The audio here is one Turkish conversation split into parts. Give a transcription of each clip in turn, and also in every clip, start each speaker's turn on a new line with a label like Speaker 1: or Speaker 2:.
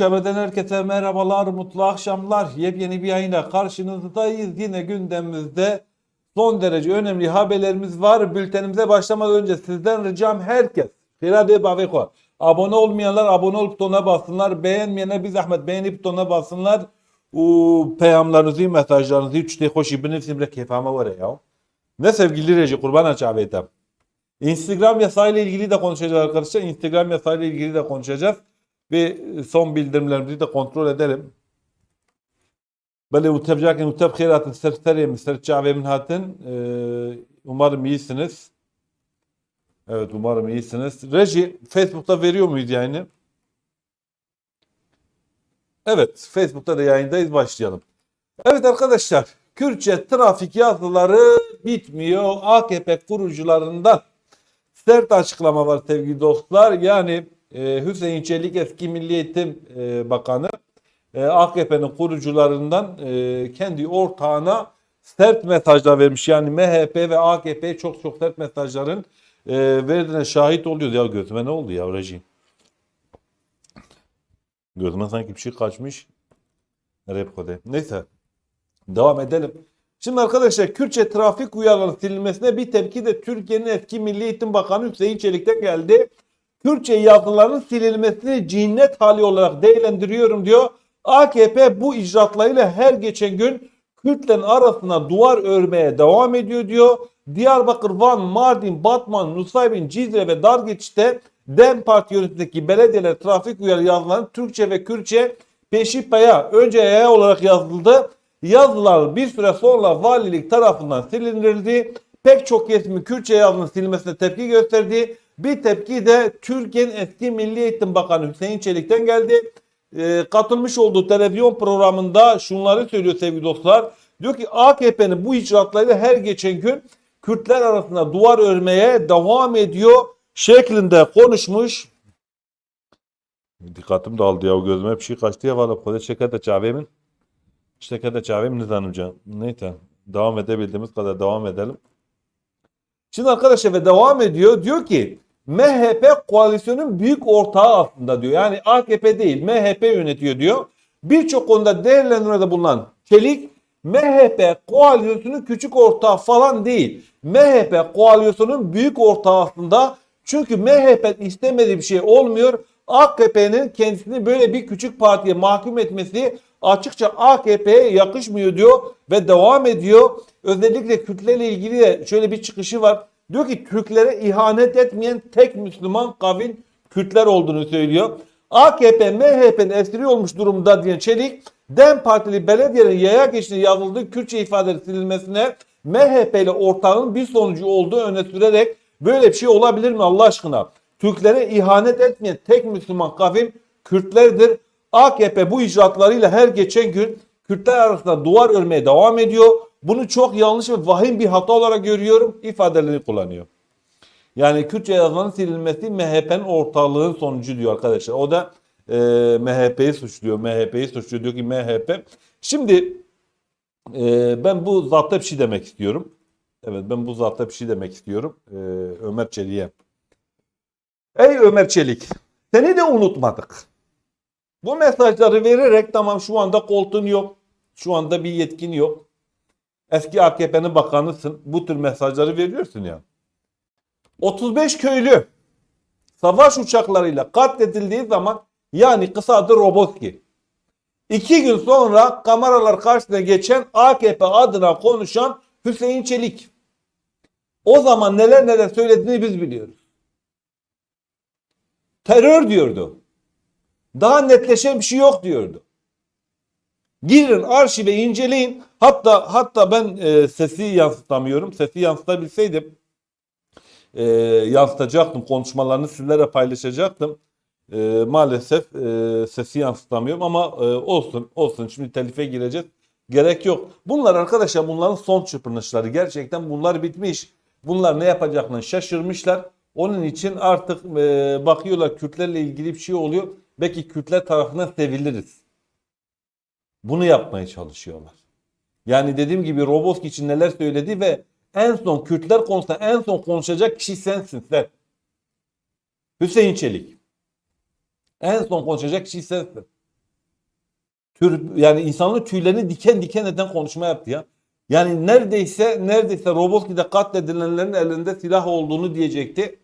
Speaker 1: Haber'den herkese merhabalar, mutlu akşamlar. Yepyeni bir yayına karşınızdayız. Yine gündemimizde son derece önemli haberlerimiz var. Bültenimize başlamadan önce sizden ricam herkes. Firade Baveko. Abone olmayanlar abone ol butonuna bassınlar. Beğenmeyenler bir zahmet beğeni butonuna bassınlar. O peyamlarınızı, mesajlarınızı üçte hoş ibn simre kefama var ya. Ne sevgili Recep Kurban Açabetem. Instagram yasayla ilgili de konuşacağız arkadaşlar. Instagram yasayla ilgili de konuşacağız. Ve son bildirimlerimizi de kontrol edelim. Böyle utebcaken uteb khairatın serteriye serçave min hatin. Ee, Umarım iyisiniz. Evet umarım iyisiniz. Reji Facebook'ta veriyor muyuz yayını? Evet Facebook'ta da yayındayız başlayalım. Evet arkadaşlar Kürtçe trafik yazıları bitmiyor. AKP kurucularından sert açıklama var sevgili dostlar. Yani Hüseyin Çelik eski Milli Eğitim e, Bakanı e, AKP'nin kurucularından e, kendi ortağına sert mesajlar vermiş. Yani MHP ve AKP çok çok sert mesajların e, verdiğine şahit oluyoruz. Ya gözüme ne oldu ya rejim? Gözüme sanki bir şey kaçmış. Repko'da. Neyse. Devam edelim. Şimdi arkadaşlar Kürtçe trafik uyarılarının silinmesine bir tepki de Türkiye'nin eski Milli Eğitim Bakanı Hüseyin Çelik'ten geldi. Kürtçe yazıların silinmesini cinnet hali olarak değerlendiriyorum diyor. AKP bu icraatlarıyla her geçen gün Kürtlerin arasına duvar örmeye devam ediyor diyor. Diyarbakır, Van, Mardin, Batman, Nusaybin, Cizre ve Dargeç'te DEM Parti yönetimindeki belediyeler trafik uyarı yazılan Türkçe ve Kürtçe peşi paya önce yaya olarak yazıldı. Yazılar bir süre sonra valilik tarafından silindirildi. Pek çok kesimi Kürtçe yazının silmesine tepki gösterdi. Bir tepki de Türkiye'nin eski Milli Eğitim Bakanı Hüseyin Çelik'ten geldi. Ee, katılmış olduğu televizyon programında şunları söylüyor sevgili dostlar. Diyor ki AKP'nin bu icraatlarıyla her geçen gün Kürtler arasında duvar örmeye devam ediyor şeklinde konuşmuş. Dikkatim dağıldı ya gözüme bir şey kaçtı ya valla kode şeker de çavemin. Şeker de çavemin Nizam hocam. Neyse devam edebildiğimiz kadar devam edelim. Şimdi arkadaşlar ve devam ediyor. Diyor ki MHP koalisyonun büyük ortağı aslında diyor. Yani AKP değil MHP yönetiyor diyor. Birçok konuda değerlendirmede bulunan Çelik MHP koalisyonunun küçük ortağı falan değil. MHP koalisyonun büyük ortağı aslında. Çünkü MHP istemediği bir şey olmuyor. AKP'nin kendisini böyle bir küçük partiye mahkum etmesi açıkça AKP'ye yakışmıyor diyor ve devam ediyor. Özellikle Kürtlerle ilgili de şöyle bir çıkışı var. Diyor ki Türklere ihanet etmeyen tek Müslüman kavim Kürtler olduğunu söylüyor. AKP MHP'nin esiri olmuş durumda diyen Çelik, DEM Partili belediyelerin yaya geçtiği yazıldığı Kürtçe ifade silmesine MHP ile ortağının bir sonucu olduğu öne sürerek böyle bir şey olabilir mi Allah aşkına? Türklere ihanet etmeyen tek Müslüman kavim Kürtlerdir. AKP bu icraatlarıyla her geçen gün Kürtler arasında duvar örmeye devam ediyor. Bunu çok yanlış ve vahim bir hata olarak görüyorum ifadelerini kullanıyor. Yani Kürtçe yazmanın silinmesi MHP'nin ortaklığın sonucu diyor arkadaşlar. O da e, MHP'yi suçluyor. MHP'yi suçluyor. Diyor ki MHP. Şimdi e, ben bu zatta bir şey demek istiyorum. Evet ben bu zatta bir şey demek istiyorum. E, Ömer Çelik'e. Ey Ömer Çelik seni de unutmadık. Bu mesajları vererek tamam şu anda koltuğun yok. Şu anda bir yetkin yok. Eski AKP'nin bakanısın. Bu tür mesajları veriyorsun ya. 35 köylü savaş uçaklarıyla katledildiği zaman yani kısa adı Roboski. İki gün sonra kameralar karşısına geçen AKP adına konuşan Hüseyin Çelik. O zaman neler neler söylediğini biz biliyoruz. Terör diyordu. Daha netleşen bir şey yok diyordu. Girin arşive inceleyin. Hatta hatta ben e, sesi yansıtamıyorum. Sesi yansıtabilseydim e, yansıtacaktım. Konuşmalarını sizlere paylaşacaktım. E, maalesef e, sesi yansıtamıyorum ama e, olsun olsun. Şimdi telife gireceğiz. Gerek yok. Bunlar arkadaşlar bunların son çırpınışları. Gerçekten bunlar bitmiş. Bunlar ne yapacaklarını şaşırmışlar. Onun için artık e, bakıyorlar Kürtlerle ilgili bir şey oluyor. Belki Kürtler tarafından seviliriz. Bunu yapmaya çalışıyorlar. Yani dediğim gibi Roboski için neler söyledi ve en son Kürtler konusunda en son konuşacak kişi sensin sen. Hüseyin Çelik. En son konuşacak kişi sensin. Tür, yani insanlık tüylerini diken diken eden konuşma yaptı ya. Yani neredeyse neredeyse Roboski'de katledilenlerin elinde silah olduğunu diyecekti.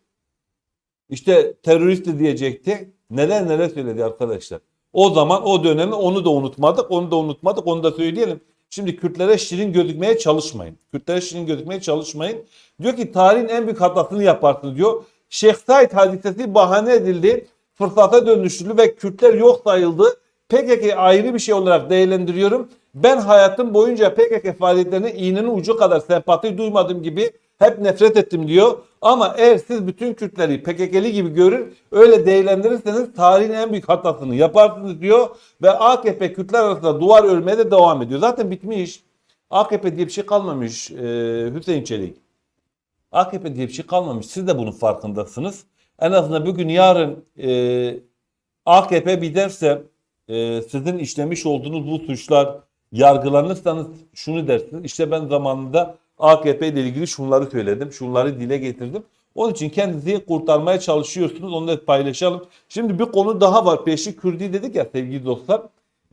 Speaker 1: İşte terörist diyecekti. Neler neler söyledi arkadaşlar. O zaman o dönemi onu da unutmadık. Onu da unutmadık. Onu da söyleyelim. Şimdi Kürtlere şirin gözükmeye çalışmayın. Kürtlere şirin gözükmeye çalışmayın. Diyor ki tarihin en büyük hatasını yaparsınız diyor. Şeyh Said hadisesi bahane edildi. Fırsata dönüştürüldü ve Kürtler yok sayıldı. PKK ayrı bir şey olarak değerlendiriyorum. Ben hayatım boyunca PKK faaliyetlerine iğnenin ucu kadar sempati duymadığım gibi hep nefret ettim diyor. Ama eğer siz bütün Kürtleri PKK'li gibi görür, öyle değerlendirirseniz tarihin en büyük hatasını yaparsınız diyor. Ve AKP Kürtler arasında duvar örmeye de devam ediyor. Zaten bitmiş. AKP diye bir şey kalmamış e, Hüseyin Çelik. AKP diye bir şey kalmamış. Siz de bunun farkındasınız. En azından bugün yarın e, AKP bir derse e, sizin işlemiş olduğunuz bu suçlar yargılanırsanız şunu dersiniz. İşte ben zamanında AKP ile ilgili şunları söyledim. Şunları dile getirdim. Onun için kendinizi kurtarmaya çalışıyorsunuz. Onu da paylaşalım. Şimdi bir konu daha var. Peşi Kürdi dedik ya sevgili dostlar.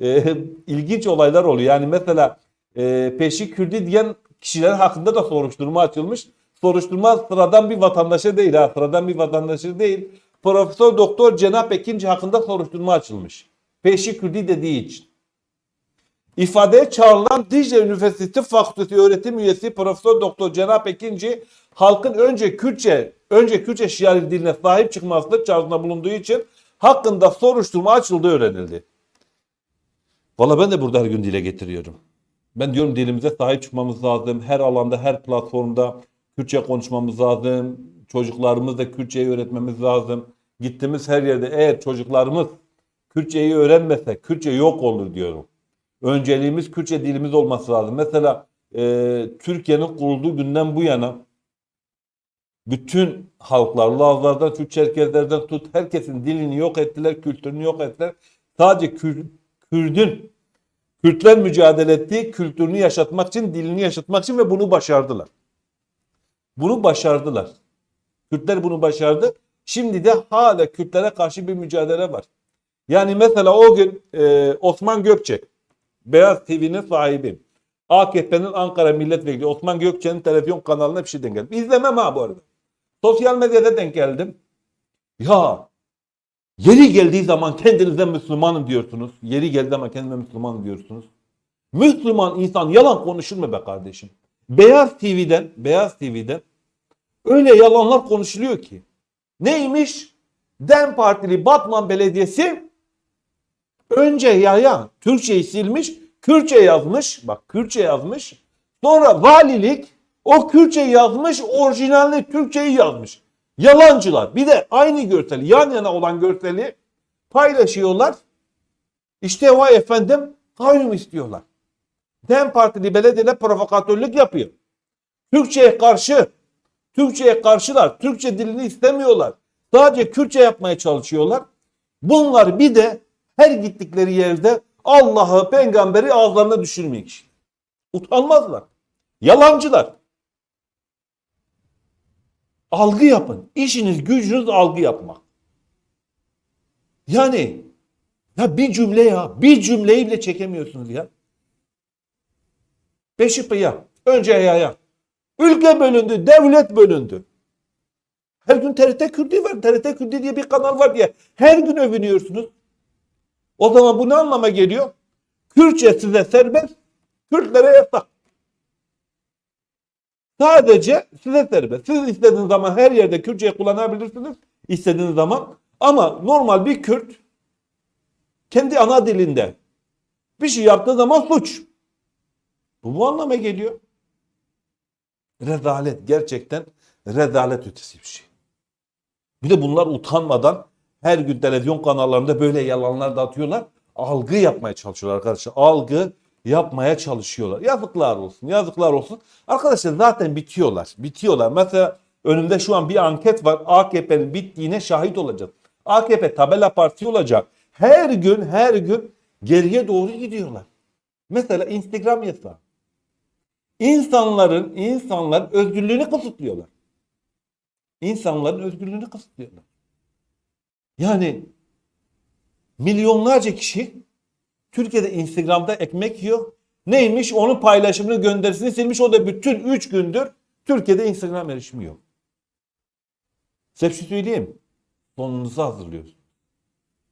Speaker 1: E, ilginç olaylar oluyor. Yani mesela e, Peşi Kürdi diyen kişiler hakkında da soruşturma açılmış. Soruşturma sıradan bir vatandaşa değil ha. Sıradan bir vatandaşa değil. Profesör Doktor Cenap Ekinci hakkında soruşturma açılmış. Peşi Kürdi dediği için. İfadeye çağrılan Dicle Üniversitesi Fakültesi öğretim üyesi Profesör Doktor Cenap Ekinci halkın önce Kürtçe, önce Kürtçe şiari diline sahip çıkmasını çağrısında bulunduğu için hakkında soruşturma açıldığı öğrenildi. Valla ben de burada her gün dile getiriyorum. Ben diyorum dilimize sahip çıkmamız lazım. Her alanda, her platformda Kürtçe konuşmamız lazım. Çocuklarımız da Kürtçeyi öğretmemiz lazım. Gittiğimiz her yerde eğer çocuklarımız Kürtçeyi öğrenmezse Kürtçe yok olur diyorum. Önceliğimiz Kürtçe dilimiz olması lazım. Mesela e, Türkiye'nin kurulduğu günden bu yana bütün halklar, Lazlardan, Türk Çerkezlerden tut herkesin dilini yok ettiler, kültürünü yok ettiler. Sadece Kür, Kürdün, Kürtler mücadele ettiği kültürünü yaşatmak için, dilini yaşatmak için ve bunu başardılar. Bunu başardılar. Kürtler bunu başardı. Şimdi de hala Kürtlere karşı bir mücadele var. Yani mesela o gün e, Osman Gökçek, Beyaz TV'nin sahibi, AKP'nin Ankara Milletvekili Osman Gökçek'in televizyon kanalına bir şey denk geldim. İzlemem ha bu arada. Sosyal medyada denk geldim. Ya yeri geldiği zaman kendinize Müslümanım diyorsunuz. Yeri geldiği zaman kendine Müslümanım diyorsunuz. Müslüman insan yalan konuşur mu be kardeşim? Beyaz TV'den, Beyaz TV'den öyle yalanlar konuşuluyor ki. Neymiş? DEM Partili Batman Belediyesi önce yaya Türkçeyi silmiş, Kürtçe yazmış. Bak Kürtçe yazmış. Sonra valilik o Kürtçe yazmış, orijinalini Türkçeyi yazmış. Yalancılar. Bir de aynı görseli, yan yana olan görseli paylaşıyorlar. İşte vay efendim kayyum istiyorlar. DEM Partili belediyeler provokatörlük yapıyor. Türkçe'ye karşı, Türkçe'ye karşılar. Türkçe dilini istemiyorlar. Sadece Kürtçe yapmaya çalışıyorlar. Bunlar bir de her gittikleri yerde Allah'ı, peygamberi ağızlarına düşürmeyecek. işte. Utanmazlar. Yalancılar. Algı yapın. İşiniz, gücünüz algı yapmak. Yani ya bir cümle ya, bir cümleyi bile çekemiyorsunuz ya. Beşi pıya, önce yaya. Ülke bölündü, devlet bölündü. Her gün TRT Kürdi var, TRT Kürdi diye bir kanal var diye her gün övünüyorsunuz. O zaman bu ne anlama geliyor? Kürtçe size serbest, Kürtlere yasak. Sadece size serbest. Siz istediğiniz zaman her yerde Kürtçeyi kullanabilirsiniz. istediğiniz zaman. Ama normal bir Kürt kendi ana dilinde bir şey yaptığı zaman suç. Bu bu anlama geliyor. Rezalet gerçekten rezalet ötesi bir şey. Bir de bunlar utanmadan her gün televizyon kanallarında böyle yalanlar da atıyorlar. Algı yapmaya çalışıyorlar arkadaşlar. Algı yapmaya çalışıyorlar. Yazıklar olsun, yazıklar olsun. Arkadaşlar zaten bitiyorlar. Bitiyorlar. Mesela önümde şu an bir anket var. AKP'nin bittiğine şahit olacağız. AKP tabela partisi olacak. Her gün her gün geriye doğru gidiyorlar. Mesela Instagram yasağı. İnsanların, insanlar özgürlüğünü kısıtlıyorlar. İnsanların özgürlüğünü kısıtlıyorlar. Yani milyonlarca kişi Türkiye'de Instagram'da ekmek yiyor. Neymiş? Onun paylaşımını gönderisini silmiş. O da bütün 3 gündür Türkiye'de Instagram erişimi yok. Size bir şey söyleyeyim. Sonunuzu hazırlıyorsunuz.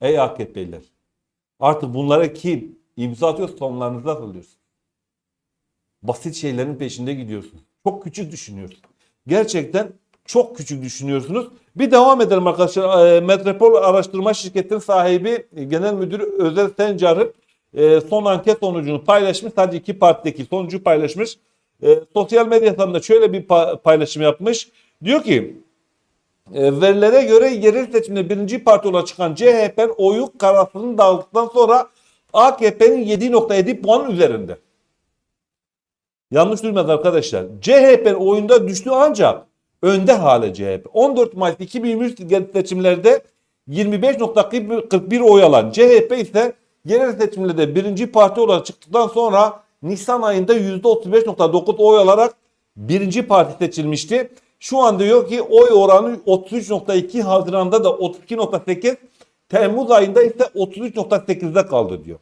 Speaker 1: Ey AKP'liler. Artık bunlara kim imza atıyor sonlarınızı hazırlıyorsunuz. Basit şeylerin peşinde gidiyorsunuz. Çok küçük düşünüyorsunuz. Gerçekten çok küçük düşünüyorsunuz. Bir devam edelim arkadaşlar. E, Metropol Araştırma Şirketi'nin sahibi e, Genel Müdürü Özel Sencar'ın e, son anket sonucunu paylaşmış. Sadece iki partideki sonucu paylaşmış. E, sosyal medya hesabında şöyle bir pa- paylaşım yapmış. Diyor ki verilere göre yerel seçimde birinci parti olarak çıkan CHP'nin oyu kararsızlığını dağıttıktan sonra AKP'nin 7.7 puan üzerinde. Yanlış duymadınız arkadaşlar. CHP oyunda düştü ancak önde hale CHP. 14 Mayıs 2023 genel seçimlerde 25.41 oy alan CHP ise yerel seçimlerde birinci parti olarak çıktıktan sonra Nisan ayında %35.9 oy alarak birinci parti seçilmişti. Şu an diyor ki oy oranı 33.2 Haziran'da da 32.8 Temmuz ayında ise 33.8'de kaldı diyor.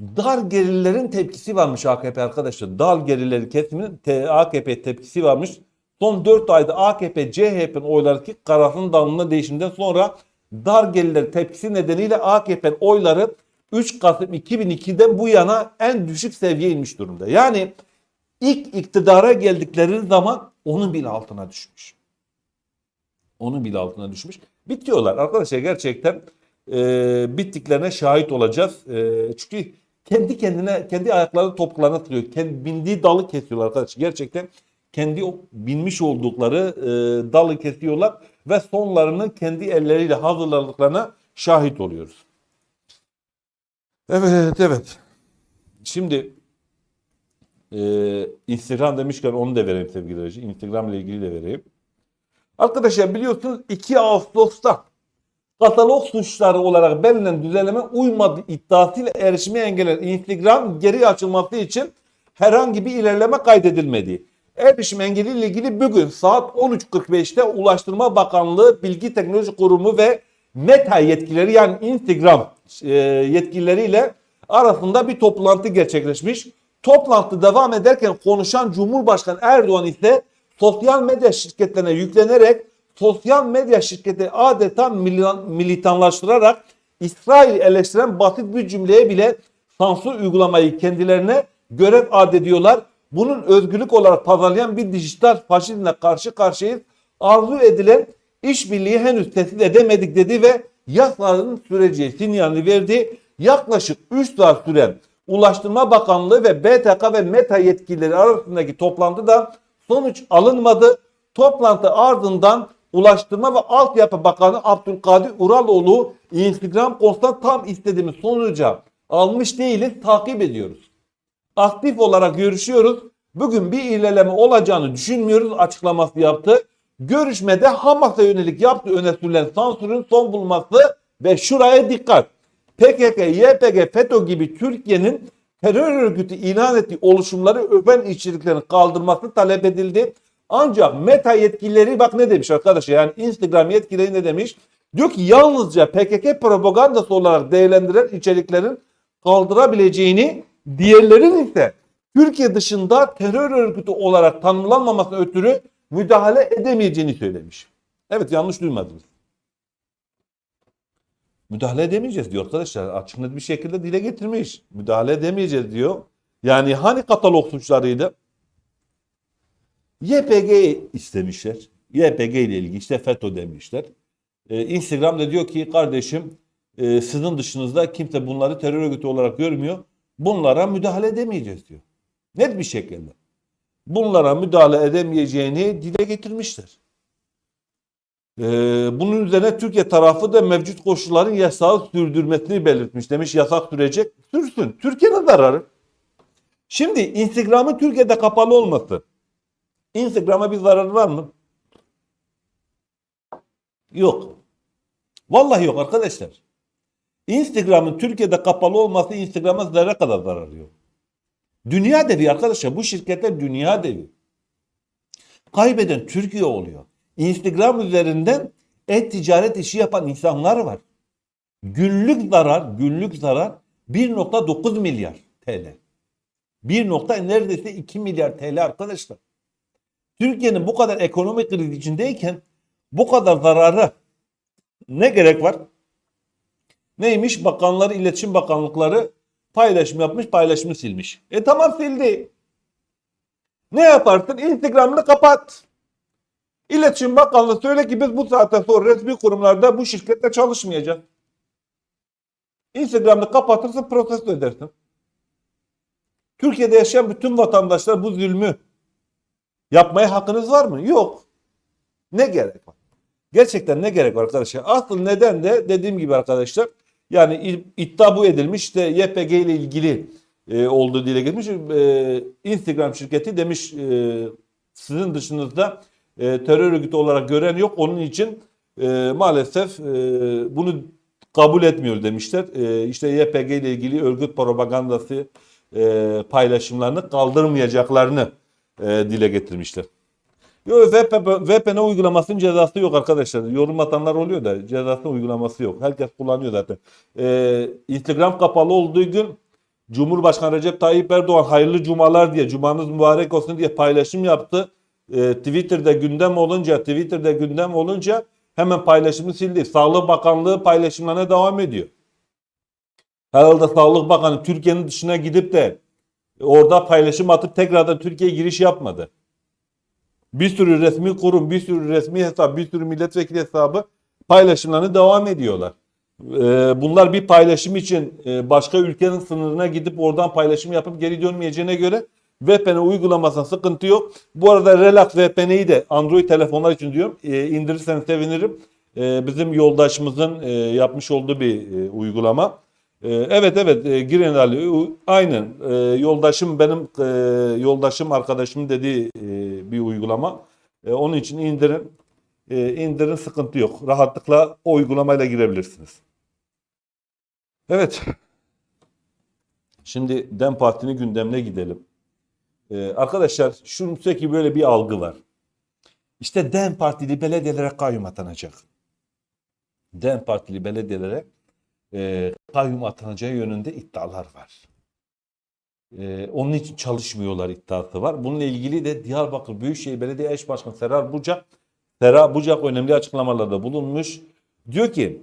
Speaker 1: Dar gelirlerin tepkisi varmış AKP arkadaşlar. Dar gelirleri kesiminin AKP tepkisi varmış. Son 4 ayda AKP CHP'nin oylardaki kararsızın dağılımına değişiminden sonra dar gelirler tepkisi nedeniyle AKP'nin oyları 3 Kasım 2002'den bu yana en düşük seviyeye inmiş durumda. Yani ilk iktidara geldikleri zaman onun bile altına düşmüş. Onun bile altına düşmüş. Bitiyorlar arkadaşlar gerçekten e, bittiklerine şahit olacağız. E, çünkü kendi kendine kendi ayakları topuklarına sürüyor. Kendi bindiği dalı kesiyorlar arkadaşlar. Gerçekten kendi binmiş oldukları e, dalı kesiyorlar ve sonlarını kendi elleriyle hazırladıklarına şahit oluyoruz. Evet evet. Şimdi e, Instagram demişken onu da vereyim sevgili Reji. Instagram ile ilgili de vereyim. Arkadaşlar biliyorsunuz 2 Ağustos'ta katalog suçları olarak belirlenen düzenleme uymadı iddiasıyla erişimi engellenen Instagram geri açılması için herhangi bir ilerleme kaydedilmedi. Erişim engeliyle ilgili bugün saat 13.45'te Ulaştırma Bakanlığı Bilgi Teknoloji Kurumu ve Meta yetkileri yani Instagram e, yetkilileriyle arasında bir toplantı gerçekleşmiş. Toplantı devam ederken konuşan Cumhurbaşkanı Erdoğan ise sosyal medya şirketlerine yüklenerek sosyal medya şirketi adeta militanlaştırarak İsrail eleştiren basit bir cümleye bile sansür uygulamayı kendilerine görev adediyorlar. Bunun özgürlük olarak pazarlayan bir dijital faşizmle karşı karşıyayız. Arzu edilen işbirliği henüz tesis edemedik dedi ve yasaların süreci sinyalini verdi. Yaklaşık 3 saat süren Ulaştırma Bakanlığı ve BTK ve META yetkilileri arasındaki toplantıda sonuç alınmadı. Toplantı ardından Ulaştırma ve Altyapı Bakanı Abdülkadir Uraloğlu Instagram konusunda tam istediğimiz sonuca almış değiliz takip ediyoruz. Aktif olarak görüşüyoruz. Bugün bir ilerleme olacağını düşünmüyoruz açıklaması yaptı. Görüşmede Hamas'a yönelik yaptığı öne sürülen sansürün son bulması ve şuraya dikkat. PKK, YPG, FETÖ gibi Türkiye'nin terör örgütü ilan ettiği oluşumları öpen içeriklerin kaldırması talep edildi. Ancak meta yetkilileri bak ne demiş arkadaşlar yani Instagram yetkilileri ne demiş? Diyor ki yalnızca PKK propagandası olarak değerlendiren içeriklerin kaldırabileceğini diğerlerin ise Türkiye dışında terör örgütü olarak tanımlanmaması ötürü müdahale edemeyeceğini söylemiş. Evet yanlış duymadınız. Müdahale edemeyeceğiz diyor arkadaşlar. Açık net bir şekilde dile getirmiş. Müdahale edemeyeceğiz diyor. Yani hani katalog suçlarıydı? YPG istemişler. YPG ile ilgili işte FETÖ demişler. Ee, Instagram da diyor ki kardeşim e, sizin dışınızda kimse bunları terör örgütü olarak görmüyor. Bunlara müdahale edemeyeceğiz diyor. Net bir şekilde. Bunlara müdahale edemeyeceğini dile getirmişler. Ee, bunun üzerine Türkiye tarafı da mevcut koşulların yasağı sürdürmesini belirtmiş. Demiş yasak sürecek. Sürsün. Türkiye'nin zararı. Şimdi Instagram'ın Türkiye'de kapalı olması. Instagram'a bir zararı var mı? Yok. Vallahi yok arkadaşlar. Instagram'ın Türkiye'de kapalı olması Instagram'a zerre kadar zararı yok. Dünya devi arkadaşlar. Bu şirketler dünya devi. Kaybeden Türkiye oluyor. Instagram üzerinden et ticaret işi yapan insanlar var. Günlük zarar, günlük zarar 1.9 milyar TL. 1. nokta neredeyse 2 milyar TL arkadaşlar. Türkiye'nin bu kadar ekonomik kriz içindeyken bu kadar zararı ne gerek var? Neymiş? Bakanları, iletişim bakanlıkları paylaşım yapmış, paylaşımı silmiş. E tamam sildi. Ne yaparsın? Instagram'ını kapat. İletişim Bakanlığı söyle ki biz bu saatten sonra resmi kurumlarda bu şirkette çalışmayacağız. Instagram'ını kapatırsın, protesto edersin. Türkiye'de yaşayan bütün vatandaşlar bu zulmü yapmaya hakkınız var mı? Yok. Ne gerek var? Gerçekten ne gerek var arkadaşlar? Asıl neden de dediğim gibi arkadaşlar yani iddia bu edilmiş işte YPG ile ilgili e, olduğu dile gelmiş. E, Instagram şirketi demiş e, sizin dışınızda e, terör örgütü olarak gören yok. Onun için e, maalesef e, bunu kabul etmiyor demişler. E, işte YPG ile ilgili örgüt propagandası e, paylaşımlarını kaldırmayacaklarını e, dile getirmişler. Yok VPN, VPN uygulamasının cezası yok arkadaşlar. Yorum atanlar oluyor da cezası uygulaması yok. Herkes kullanıyor zaten. Ee, Instagram kapalı olduğu gün Cumhurbaşkanı Recep Tayyip Erdoğan hayırlı cumalar diye cumanız mübarek olsun diye paylaşım yaptı. Ee, Twitter'da gündem olunca Twitter'da gündem olunca hemen paylaşımı sildi. Sağlık Bakanlığı paylaşımlarına devam ediyor. Herhalde Sağlık Bakanı Türkiye'nin dışına gidip de orada paylaşım atıp tekrardan Türkiye'ye giriş yapmadı. Bir sürü resmi kurum, bir sürü resmi hesap, bir sürü milletvekili hesabı paylaşımlarını devam ediyorlar. Ee, Bunlar bir paylaşım için e, başka ülkenin sınırına gidip oradan paylaşım yapıp geri dönmeyeceğine göre VPN uygulamasına sıkıntı yok. Bu arada Relax VPN'yi de Android telefonlar için diyorum e, indirirsen sevinirim. E, Bizim yoldaşımızın yapmış olduğu bir uygulama. E, Evet evet e, girin Ali. Aynen E, yoldaşım benim yoldaşım arkadaşım dediği e, bir uygulama. E, Onun için indirin. İndirin sıkıntı yok. Rahatlıkla o uygulamayla girebilirsiniz. Evet. Şimdi DEM Parti'nin gündemine gidelim. E, Arkadaşlar şuradaki böyle bir algı var. İşte DEM Partili belediyelere kayyum atanacak. DEM Partili belediyelere e, kayyum atanacağı yönünde iddialar var. E, onun için çalışmıyorlar iddiası var. Bununla ilgili de Diyarbakır Büyükşehir Belediye Eş Başkanı Serar Bucak, Serar Bucak önemli açıklamalarda bulunmuş. Diyor ki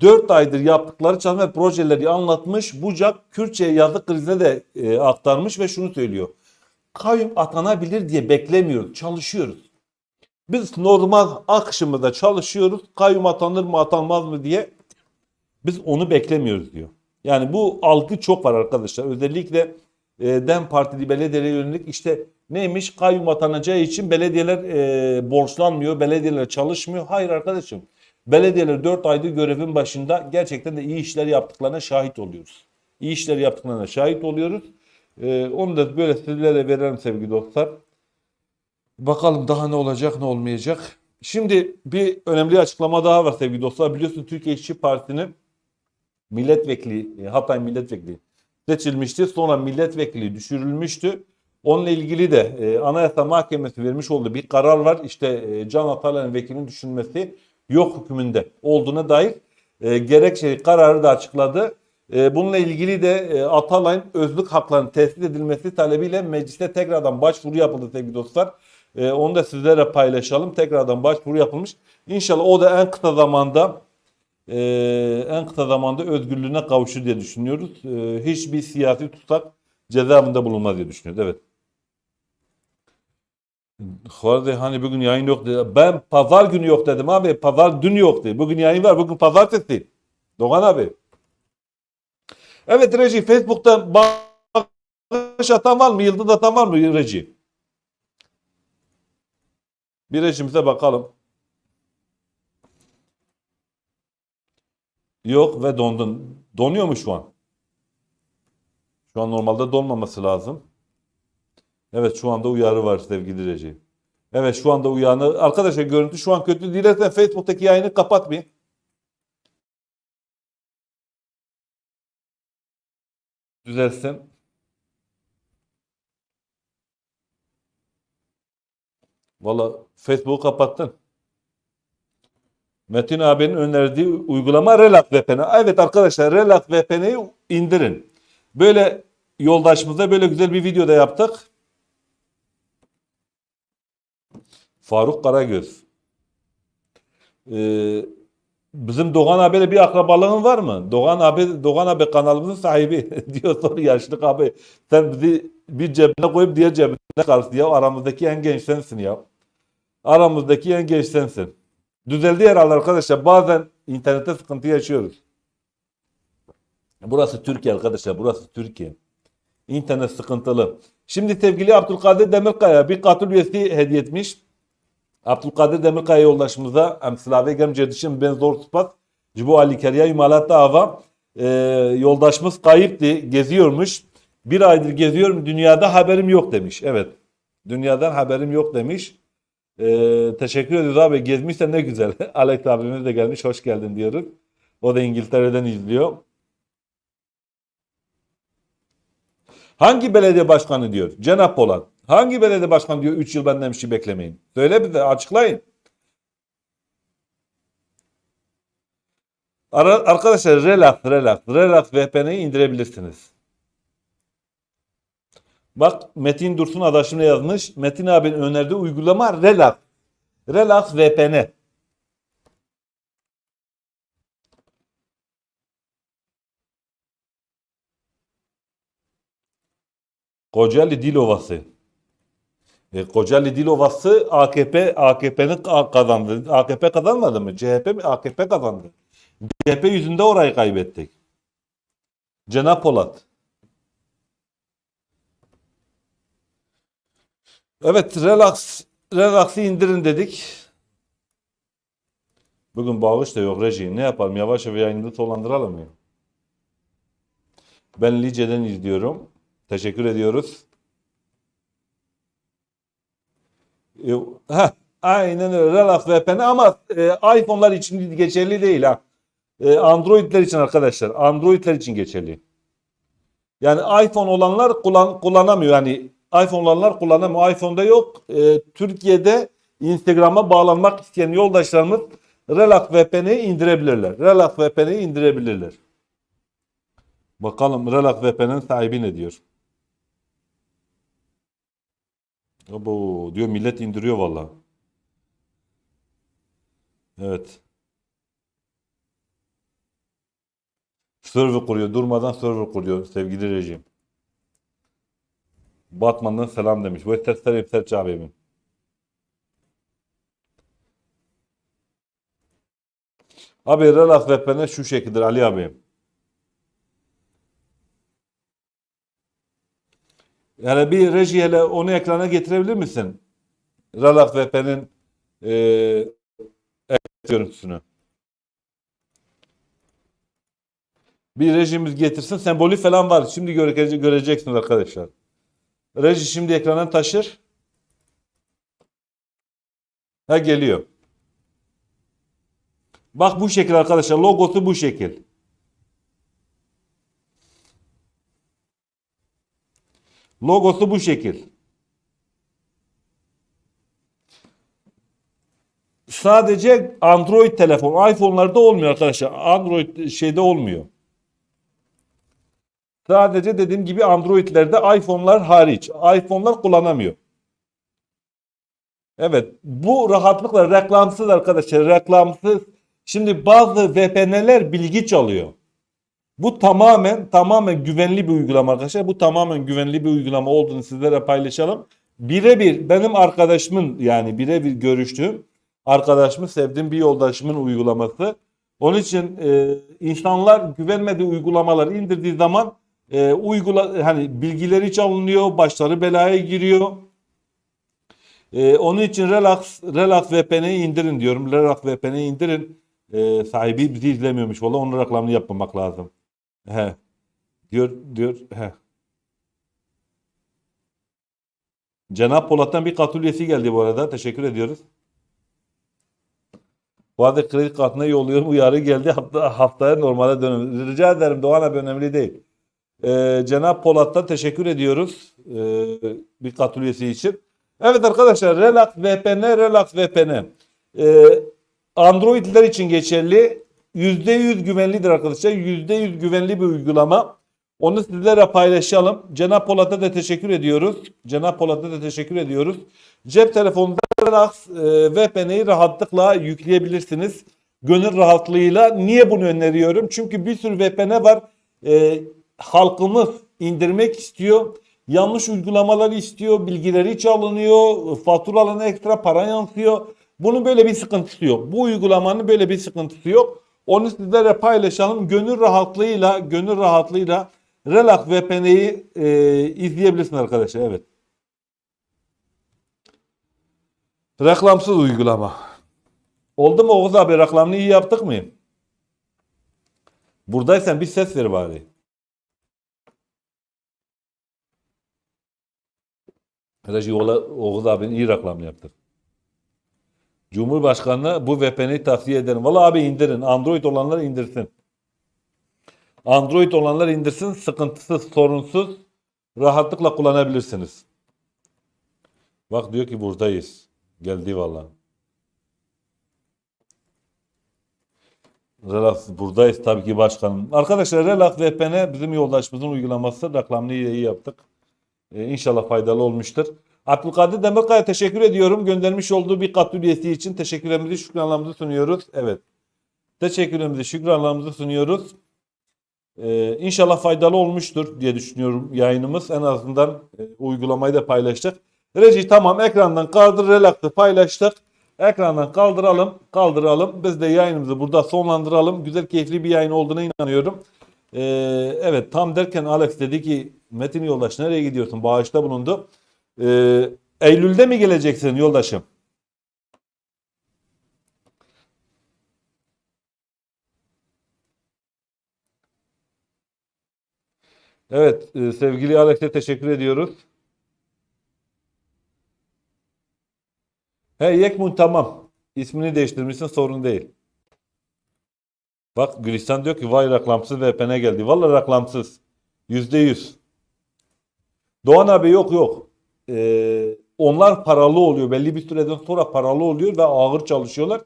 Speaker 1: 4 aydır yaptıkları çalışma ve projeleri anlatmış. Bucak Kürtçe yazı krizine de e, aktarmış ve şunu söylüyor. Kayyum atanabilir diye beklemiyoruz, çalışıyoruz. Biz normal akışımızda çalışıyoruz. Kayyum atanır mı atanmaz mı diye biz onu beklemiyoruz diyor. Yani bu algı çok var arkadaşlar. Özellikle e, DEM Partili belediyelere yönelik işte neymiş kayyum atanacağı için belediyeler e, borçlanmıyor, belediyeler çalışmıyor. Hayır arkadaşım. Belediyeler 4 aydır görevin başında gerçekten de iyi işler yaptıklarına şahit oluyoruz. İyi işler yaptıklarına şahit oluyoruz. E, onu da böyle sizlere verelim sevgili dostlar. Bakalım daha ne olacak ne olmayacak. Şimdi bir önemli açıklama daha var sevgili dostlar. Biliyorsunuz Türkiye İşçi Partisi'nin milletvekili, e, Hatay milletvekili seçilmişti. Sonra milletvekili düşürülmüştü. Onunla ilgili de e, Anayasa Mahkemesi vermiş olduğu bir karar var. İşte e, Can Atalay'ın vekilinin düşürülmesi yok hükmünde olduğuna dair e, gerekçe kararı da açıkladı. E, bununla ilgili de e, Atalay'ın özlük haklarının tespit edilmesi talebiyle mecliste tekrardan başvuru yapıldı sevgili dostlar. E, onu da sizlere paylaşalım. Tekrardan başvuru yapılmış. İnşallah o da en kısa zamanda e, en kısa zamanda özgürlüğüne kavuşur diye düşünüyoruz. E, hiçbir siyasi tutsak cezaevinde bulunmaz diye düşünüyoruz. Evet. Harbi hani bugün yayın yok dedi. Ben pazar günü yok dedim abi. Pazar dün yoktu. Bugün yayın var. Bugün pazartesi. Doğan abi. Evet Reji Facebook'tan bağış atan var mı? Yıldız atan var mı Reji? Bir rejimize bakalım. Yok ve dondun. Donuyor mu şu an? Şu an normalde donmaması lazım. Evet şu anda uyarı var sevgili Recep. Evet şu anda uyanı. Arkadaşlar görüntü şu an kötü. Dilersen Facebook'taki yayını kapat bir. Düzelsin. Valla Facebook'u kapattın. Metin abinin önerdiği uygulama Relax VPN. Evet arkadaşlar Relax VPN'yi indirin. Böyle yoldaşımıza böyle güzel bir video da yaptık. Faruk Karagöz. Ee, bizim Doğan abiyle bir akrabalığın var mı? Doğan abi Doğan abi kanalımızın sahibi diyor sonra yaşlı abi. Sen bizi bir cebine koyup diğer cebine kalsın ya. Aramızdaki en genç sensin ya. Aramızdaki en genç sensin. Düzeldi herhalde arkadaşlar. Bazen internette sıkıntı yaşıyoruz. Burası Türkiye arkadaşlar. Burası Türkiye. İnternet sıkıntılı. Şimdi sevgili Abdülkadir Demirkaya bir katil üyesi hediye etmiş. Abdülkadir Demirkaya yoldaşımıza em silave gem cedişim ben zor spat. Cibu Ali Keriya imalat dava. Ee, yoldaşımız kayıptı. Geziyormuş. Bir aydır geziyorum. Dünyada haberim yok demiş. Evet. Dünyadan haberim yok demiş. Ee, teşekkür ediyoruz abi. Gezmişsen ne güzel. Alex abimiz de gelmiş. Hoş geldin diyoruz. O da İngiltere'den izliyor. Hangi belediye başkanı diyor? Cenap Polat. Hangi belediye başkanı diyor 3 yıl benden bir şey beklemeyin. Söyle bize açıklayın. Ara, arkadaşlar relax relax relax VPN'yi indirebilirsiniz. Bak Metin Dursun adaşım yazmış? Metin abinin önerdiği uygulama Relax. Relax VPN. Kocaeli Dil Ovası. E, Kocaeli Dil Ovası AKP AKP'nin kazandı. AKP kazanmadı mı? CHP mi? AKP kazandı. CHP yüzünde orayı kaybettik. Cenap Polat. Evet, relax, relax'ı indirin dedik. Bugün bağış da yok reji. Ne yapalım? Yavaş yavaş yayını sonlandıralım mı? Ben Lice'den izliyorum. Teşekkür ediyoruz. E, heh, aynen öyle. Relax VPN ama e, iPhone'lar için geçerli değil ha. E, Android'ler için arkadaşlar. Android'ler için geçerli. Yani iPhone olanlar kullan, kullanamıyor. Yani iPhone olanlar kullanamıyor. iPhone'da yok. E, Türkiye'de Instagram'a bağlanmak isteyen yoldaşlarımız Relax VPN'i indirebilirler. Relax VPN'i indirebilirler. Bakalım Relax VPN'in sahibi ne diyor? Abo diyor millet indiriyor valla. Evet. Server kuruyor. Durmadan server kuruyor sevgili rejim. Batman'dan selam demiş. Bu testler hep Serç abimin. Abi Relax VPN şu şekildir Ali abi. Yani bir rejiyle onu ekrana getirebilir misin? Relax VPN'in e, görüntüsünü. Bir rejimiz getirsin. Sembolü falan var. Şimdi göre göreceksiniz arkadaşlar. Reji şimdi ekrana taşır. Ha geliyor. Bak bu şekil arkadaşlar. Logosu bu şekil. Logosu bu şekil. Sadece Android telefon, iPhone'larda olmuyor arkadaşlar. Android şeyde olmuyor. Sadece dediğim gibi Android'lerde iPhone'lar hariç. iPhone'lar kullanamıyor. Evet. Bu rahatlıkla reklamsız arkadaşlar. Reklamsız. Şimdi bazı VPN'ler bilgi çalıyor. Bu tamamen tamamen güvenli bir uygulama arkadaşlar. Bu tamamen güvenli bir uygulama olduğunu sizlere paylaşalım. Birebir benim arkadaşımın yani birebir görüştüğüm arkadaşımın sevdiğim bir yoldaşımın uygulaması. Onun için e, insanlar güvenmediği uygulamaları indirdiği zaman e, uygula hani bilgileri çalınıyor, başları belaya giriyor. E, onun için Relax Relax VPN'i indirin diyorum. Relax VPN'i indirin. E, sahibi bizi izlemiyormuş. Valla onun reklamını yapmamak lazım. He. Diyor diyor he. Cenab Polat'tan bir katul üyesi geldi bu arada. Teşekkür ediyoruz. Arada kredi kartına yolluyorum. Uyarı geldi. Hafta, haftaya normale dönüm. Rica ederim Doğan abi önemli değil. Ee, Cenab Polat'tan teşekkür ediyoruz. Ee, bir üyesi için. Evet arkadaşlar Relax VPN, Relax VPN. Ee, Android'ler için geçerli. %100 güvenlidir arkadaşlar. %100 güvenli bir uygulama. Onu sizlere paylaşalım. Cenab Polat'a da teşekkür ediyoruz. Cenab Polat'a da teşekkür ediyoruz. Cep telefonunda Relax e, VPN'i rahatlıkla yükleyebilirsiniz. Gönül rahatlığıyla. Niye bunu öneriyorum? Çünkü bir sürü VPN var. E, halkımız indirmek istiyor. Yanlış uygulamaları istiyor. Bilgileri çalınıyor. Faturalarına ekstra para yansıyor. Bunun böyle bir sıkıntısı yok. Bu uygulamanın böyle bir sıkıntısı yok. Onu sizlere paylaşalım. Gönül rahatlığıyla, gönül rahatlığıyla Relax VPN'yi e, izleyebilirsiniz arkadaşlar. Evet. Reklamsız uygulama. Oldu mu Oğuz abi? Reklamını iyi yaptık mı? Buradaysan bir ses ver bari. Oğla- Oğuz abinin iyi reklamını yaptık. Cumhurbaşkanına bu VPN'i tavsiye ederim. Valla abi indirin. Android olanlar indirsin. Android olanlar indirsin. Sıkıntısız, sorunsuz, rahatlıkla kullanabilirsiniz. Bak diyor ki buradayız. Geldi valla. Relax buradayız tabii ki başkanım. Arkadaşlar Relax VPN bizim yoldaşımızın uygulaması. Reklamını iyi yaptık. Ee, inşallah faydalı olmuştur. Abdülkadir Demirkaya teşekkür ediyorum. Göndermiş olduğu bir kat üyesi için teşekkürlerimizi, şükranlarımızı sunuyoruz. Evet. Teşekkürlerimizi, şükranlarımızı sunuyoruz. Ee, inşallah faydalı olmuştur diye düşünüyorum yayınımız. En azından e, uygulamayı da paylaştık. Reji tamam ekrandan kaldır, relax'ı paylaştık. Ekrandan kaldıralım, kaldıralım. Biz de yayınımızı burada sonlandıralım. Güzel, keyifli bir yayın olduğuna inanıyorum. Ee, evet tam derken Alex dedi ki Metin yoldaş nereye gidiyorsun? Bağışta bulundu. Ee, Eylül'de mi geleceksin yoldaşım? Evet e, sevgili Alex'e teşekkür ediyoruz. He Yekmun tamam. İsmini değiştirmişsin sorun değil. Bak Gülistan diyor ki vay reklamsız VPN geldi. Vallahi reklamsız. Yüzde yüz. Doğan abi yok yok. Ee, onlar paralı oluyor. Belli bir süreden sonra paralı oluyor ve ağır çalışıyorlar.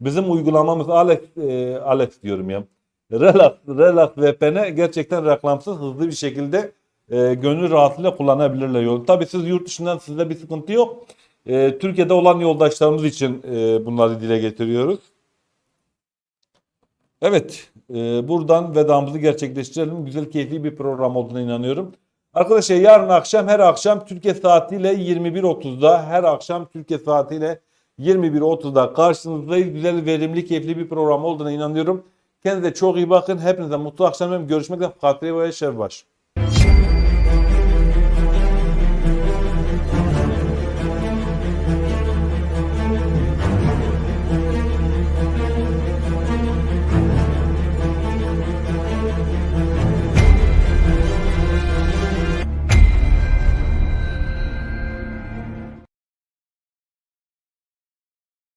Speaker 1: Bizim uygulamamız Alex, e, Alex diyorum ya. Relax, Relax VPN gerçekten reklamsız hızlı bir şekilde e, gönül rahatlığıyla kullanabilirler yolu. Tabii siz yurt dışından sizde bir sıkıntı yok. E, Türkiye'de olan yoldaşlarımız için e, bunları dile getiriyoruz. Evet, e, buradan vedamızı gerçekleştirelim. Güzel, keyifli bir program olduğuna inanıyorum. Arkadaşlar yarın akşam her akşam Türkiye saatiyle 21.30'da her akşam Türkiye saatiyle 21.30'da karşınızdayız. Güzel, verimli, keyifli bir program olduğuna inanıyorum. Kendinize çok iyi bakın. Hepinize mutlu akşamlar. Görüşmek üzere. Fatih ve Şevbaş.